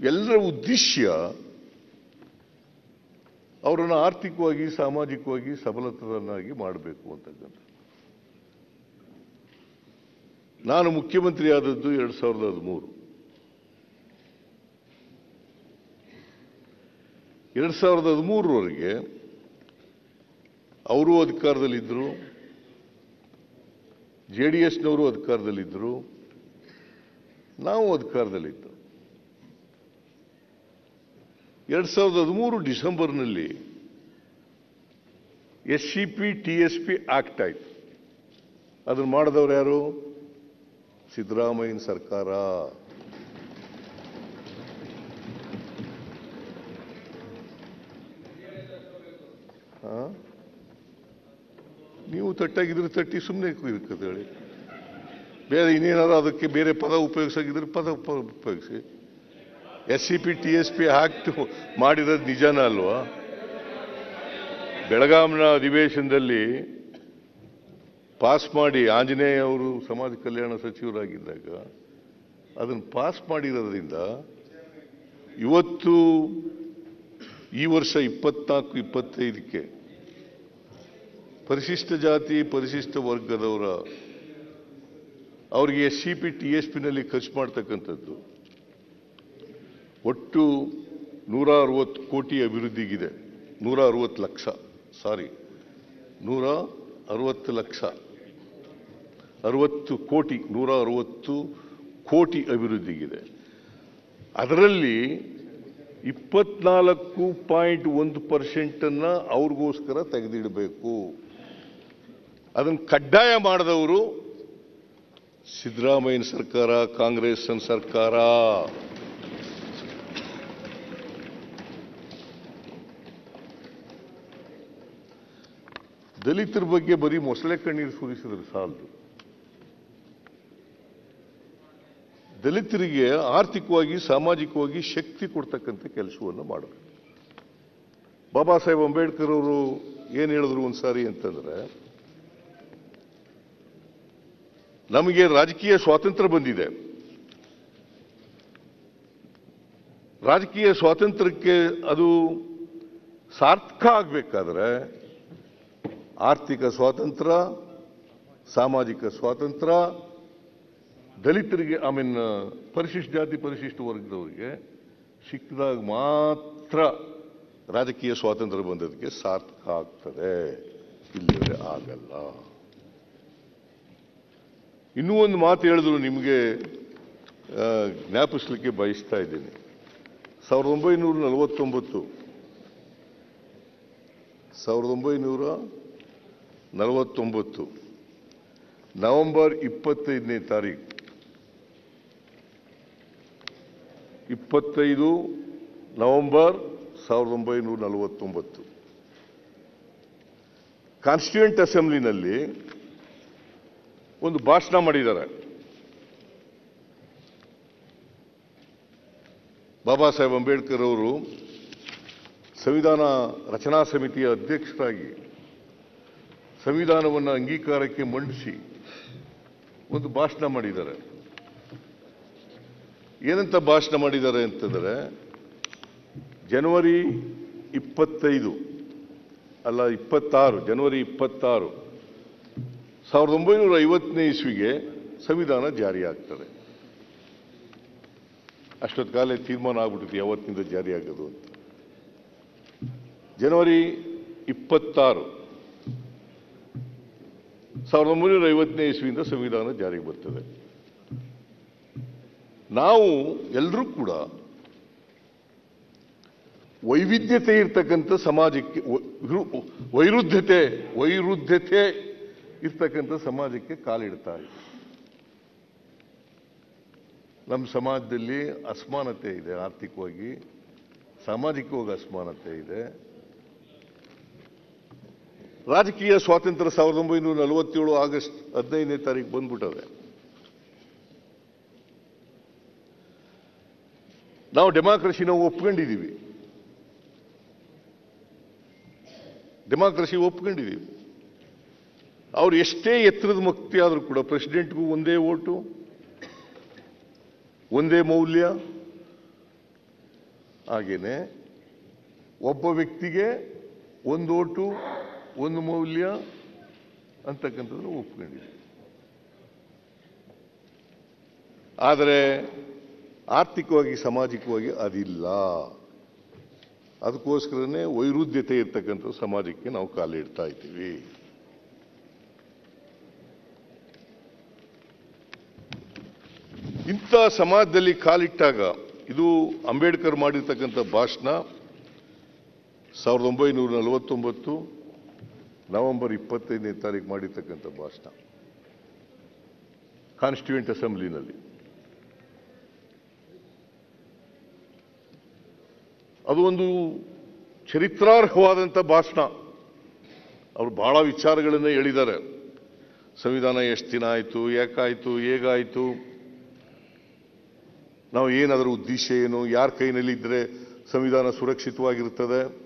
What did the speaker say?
ಎಲ್ಲರ ಉದ್ದೇಶ ಅವರನ್ನು ಆರ್ಥಿಕವಾಗಿ, ಸಾಮಾಜಿಕವಾಗಿ ಸಬಲತರನ್ನಾಗಿ ಮಾಡಬೇಕು ಅಂತಕ್ಕಂಥ ನಾನು ಮುಖ್ಯಮಂತ್ರಿ ಆದದ್ದು ಎರಡ್ ಸಾವಿರದ ಹದಿಮೂರು. ಎರಡು ಸಾವಿರದ ಹದಿಮೂರರವರೆಗೆ ಅವರು ಅಧಿಕಾರದಲ್ಲಿದ್ದರು, ಜೆ ಡಿ ಎಸ್ನವರು ಅಧಿಕಾರದಲ್ಲಿದ್ದರು, ನಾವು ಅಧಿಕಾರದಲ್ಲಿದ್ದು ಎರಡ್ ಸಾವಿರದ ಹದಿಮೂರು ಡಿಸೆಂಬರ್ನಲ್ಲಿ S C P, T S P act ಆಯಿತು ಅದನ್ನು ಮಾಡಿದವರು ಯಾರು? ಸಿದ್ದರಾಮಯ್ಯನ ಸರ್ಕಾರ? ನೀವು ತಟ್ಟಾಗಿದ್ರೆ ತಟ್ಟಿ ಸುಮ್ಮನೆ ಹೇಳಿ ಬೇರೆ ಇನ್ನೇನಾದ್ರು ಅದಕ್ಕೆ ಬೇರೆ ಪದ ಉಪಯೋಗಿಸಾಗಿದ್ರೆ ಪದ ಉಪ- ಉಪಯೋಗಿಸಿ. S C P T S P act ಮಾಡಿರೋದು ನಿಜಾನ ಅಲ್ವಾ? ಬೆಳಗಾಂನ ಅಧಿವೇಶನದಲ್ಲಿ ಪಾಸ್ ಮಾಡಿ ಆಂಜನೇಯ ಅವರು ಸಮಾಜ ಕಲ್ಯಾಣ ಸಚಿವರಾಗಿದ್ದಾಗ ಅದನ್ನು ಪಾಸ್ ಮಾಡಿರೋದ್ರಿಂದ ಇವತ್ತು ಈ ವರ್ಷ ಇಪ್ಪತ್ನಾಲ್ಕು, ಇಪ್ಪತ್ತೈದಕ್ಕೆ ಪರಿಶಿಷ್ಟ ಜಾತಿ, ಪರಿಶಿಷ್ಟ ವರ್ಗದವರ, ಅವರಿಗೆ S C P T S ಪಿನಲ್ಲಿ ಖರ್ಚು ಮಾಡ್ತಕ್ಕಂಥದ್ದು. ಒಟ್ಟು ನೂರ ಅರವತ್ತು ಕೋಟಿ ಅಭಿವೃದ್ಧಿಗಿದೆ. ನೂರ ಅರವತ್ತು ಲಕ್ಷ. ಸಾರಿ ನೂರ ಅರವತ್ತು ಲಕ್ಷ. ಅರವತ್ತು ಕೋಟಿ ನೂರ ಅರವತ್ತು ಕೋಟಿ ಅಭಿವೃದ್ಧಿಗಿದೆ. ಅದರಲ್ಲಿ ಇಪ್ಪತ್ನಾಲ್ಕು ಪಾಯಿಂಟ್ ಒಂದು ಪರ್ಸೆಂಟನ್ನು ಅವ್ರಿಗೋಸ್ಕರ ತೆಗೆದಿಡಬೇಕು. ಅದನ್ನು ಕಡ್ಡಾಯ ಮಾಡಿದವರು ಸಿದ್ದರಾಮಯ್ಯನ ಸರ್ಕಾರ ಕಾಂಗ್ರೆಸ್ ಸರ್ಕಾರ. ದಲಿತರ ಬಗ್ಗೆ ಬರೀ ಮೊಸಳೆ ಕಣ್ಣೀರು ಸುರಿಸಿದ್ರೆ ಸಾಲದು. ದಲಿತರಿಗೆ ಆರ್ಥಿಕವಾಗಿ, ಸಾಮಾಜಿಕವಾಗಿ ಶಕ್ತಿ ಕೊಡ್ತಕ್ಕಂಥ ಕೆಲಸವನ್ನು ಮಾಡಬೇಕು. ಬಾಬಾ ಸಾಹೇಬ್ ಅಂಬೇಡ್ಕರ್ ಅವರು ಏನು ಹೇಳಿದ್ರು ಒಂದ್ಸಾರಿ ಅಂತಂದ್ರೆ, ನಮಗೆ ರಾಜಕೀಯ ಸ್ವಾತಂತ್ರ್ಯ ಬಂದಿದೆ. ರಾಜಕೀಯ ಸ್ವಾತಂತ್ರ್ಯಕ್ಕೆ ಅದು ಸಾರ್ಥಕ ಆಗಬೇಕಾದ್ರೆ ಆರ್ಥಿಕ ಸ್ವಾತಂತ್ರ್ಯ ಸಾಮಾಜಿಕ ಸ್ವಾತಂತ್ರ್ಯ ದಲಿತರಿಗೆ ಐ ಮೀನ್ ಪರಿಶಿಷ್ಟ ಜಾತಿ, ಪರಿಶಿಷ್ಟ ವರ್ಗದವರಿಗೆ ಸಿಕ್ಕಿದಾಗ ಮಾತ್ರ ರಾಜಕೀಯ ಸ್ವಾತಂತ್ರ್ಯ ಬಂದದಕ್ಕೆ ಸಾರ್ಥಕ ಆಗ್ತದೆ. ಇಲ್ಲಿವರೆ ಆಗಲ್ಲ. ಇನ್ನೂ ಒಂದು ಮಾತು ಹೇಳಿದ್ರು ನಿಮಗೆ ಜ್ಞಾಪಿಸ್ಲಿಕ್ಕೆ ಬಯಸ್ತಾ ಇದ್ದೀನಿ. ಸಾವಿರದ ಒಂಬೈನೂರ ನಲವತ್ತೊಂಬತ್ತು, ಸಾವಿರದ ಒಂಬೈನೂರ ನಲವತ್ತೊಂಬತ್ತು. ನವೆಂಬರ್ ಇಪ್ಪತ್ತೈದನೇ ತಾರೀಕು ಇಪ್ಪತ್ತೈದು ನವೆಂಬರ್ ಸಾವಿರದ ಒಂಬೈನೂರ ನಲವತ್ತೊಂಬತ್ತು. ಕಾನ್ಸ್ಟಿಟ್ಯೂಂಟ್ ಅಸೆಂಬ್ಲಿನಲ್ಲಿ ಒಂದು ಭಾಷಣ ಮಾಡಿದ್ದಾರೆ. ಬಾಬಾ ಸಾಹೇಬ್ ಅಂಬೇಡ್ಕರ್ ಅವರು ಸಂವಿಧಾನ ರಚನಾ ಸಮಿತಿಯ ಅಧ್ಯಕ್ಷರಾಗಿ ಸಂವಿಧಾನವನ್ನು ಅಂಗೀಕಾರಕ್ಕೆ ಮಂಡಿಸಿ ಒಂದು ಭಾಷಣ ಮಾಡಿದ್ದಾರೆ. ಏನಂತ ಭಾಷಣ ಮಾಡಿದ್ದಾರೆ ಅಂತಂದ್ರೆ, ಜನವರಿ ಇಪ್ಪತ್ತೈದು, ಅಲ್ಲ ಇಪ್ಪತ್ತಾರು, ಜನವರಿ ಇಪ್ಪತ್ತಾರು, ಸಾವಿರದ ಒಂಬೈನೂರ ಐವತ್ತನೇ ಇಸ್ವಿಗೆ ಸಂವಿಧಾನ ಜಾರಿಯಾಗ್ತದೆ. ಅಷ್ಟೊತ್ತು ಕಾಲ ತೀರ್ಮಾನ ಆಗ್ಬಿಟ್ಟಿದೆ ಯಾವತ್ತಿನಿಂದ ಜಾರಿ ಆಗೋದು ಅಂತ. ಜನವರಿ ಇಪ್ಪತ್ತಾರು ಸಾವಿರದ ಒಂಬೈನೂರ ಐವತ್ತನೇ ಇಸ್ವಿಯಿಂದ ಸಂವಿಧಾನ ಜಾರಿಗೆ ಬರ್ತದೆ. ನಾವು ಎಲ್ಲರೂ ಕೂಡ ವೈವಿಧ್ಯತೆ ಇರ್ತಕ್ಕಂಥ ಸಮಾಜಕ್ಕೆ ವೈರುದ್ಧತೆ ವೈರುದ್ಧತೆ ಇರ್ತಕ್ಕಂಥ ಸಮಾಜಕ್ಕೆ ಕಾಲಿಡ್ತಾ ಇದೆ. ನಮ್ಮ ಸಮಾಜದಲ್ಲಿ ಅಸಮಾನತೆ ಇದೆ, ಆರ್ಥಿಕವಾಗಿ, ಸಾಮಾಜಿಕವಾಗಿ ಅಸಮಾನತೆ ಇದೆ. ರಾಜಕೀಯ ಸ್ವಾತಂತ್ರ್ಯ ಸಾವಿರದ ಒಂಬೈನೂರ ನಲವತ್ತೇಳು ಆಗಸ್ಟ್ ಹದಿನೈದನೇ ತಾರೀಕು ಬಂದ್ಬಿಟ್ಟವೆ ನಾವು ಡೆಮಾಕ್ರಸಿನ ಒಪ್ಕೊಂಡಿದ್ದೀವಿ. ಡೆಮಾಕ್ರಸಿ ಒಪ್ಕೊಂಡಿದ್ದೀವಿ. ಅವ್ರು ಎಷ್ಟೇ ಎತ್ತರದ ಮುಕ್ತಿ ಆದರೂ ಕೂಡ ಪ್ರೆಸಿಡೆಂಟ್ಗೂ ಒಂದೇ ಓಟು, ಒಂದೇ ಮೌಲ್ಯ. ಹಾಗೇನೆ ಒಬ್ಬ ವ್ಯಕ್ತಿಗೆ ಒಂದು ಓಟು ಒಂದು ಮೌಲ್ಯ ಅಂತಕ್ಕಂಥದ್ದನ್ನು ಒಪ್ಕೊಂಡಿದೆ. ಆದರೆ ಆರ್ಥಿಕವಾಗಿ, ಸಾಮಾಜಿಕವಾಗಿ ಅದಿಲ್ಲ. ಅದಕ್ಕೋಸ್ಕರನೇ ವೈರುಧ್ಯತೆ ಇರ್ತಕ್ಕಂಥ ಸಮಾಜಕ್ಕೆ ನಾವು ಕಾಲಿಡ್ತಾ ಇದ್ದೀವಿ. ಇಂಥ ಸಮಾಜದಲ್ಲಿ ಕಾಲಿಟ್ಟಾಗ ಇದು ಅಂಬೇಡ್ಕರ್ ಮಾಡಿರ್ತಕ್ಕಂಥ ಭಾಷಣ ಸಾವಿರದ ಒಂಬೈನೂರ ನಲವತ್ತೊಂಬತ್ತು ನವೆಂಬರ್ ಇಪ್ಪತ್ತೈದನೇ ತಾರೀಕು ಮಾಡಿರ್ತಕ್ಕಂಥ ಭಾಷಣ. ಕಾನ್ಸ್ಟಿಟ್ಯೂಂಟ್ ಅಸೆಂಬ್ಲಿನಲ್ಲಿ ಅದು ಒಂದು ಚರಿತ್ರಾರ್ಹವಾದಂಥ ಭಾಷಣ. ಅವರು ಬಹಳ ವಿಚಾರಗಳನ್ನು ಹೇಳಿದ್ದಾರೆ. ಸಂವಿಧಾನ ಎಷ್ಟು ದಿನ ಆಯಿತು, ಯಾಕಾಯಿತು, ಹೇಗಾಯಿತು, ನಾವು ಏನಾದರೂ ಉದ್ದೇಶ ಏನು, ಯಾರ ಕೈನಲ್ಲಿ ಇದ್ರೆ ಸಂವಿಧಾನ ಸುರಕ್ಷಿತವಾಗಿರ್ತದೆ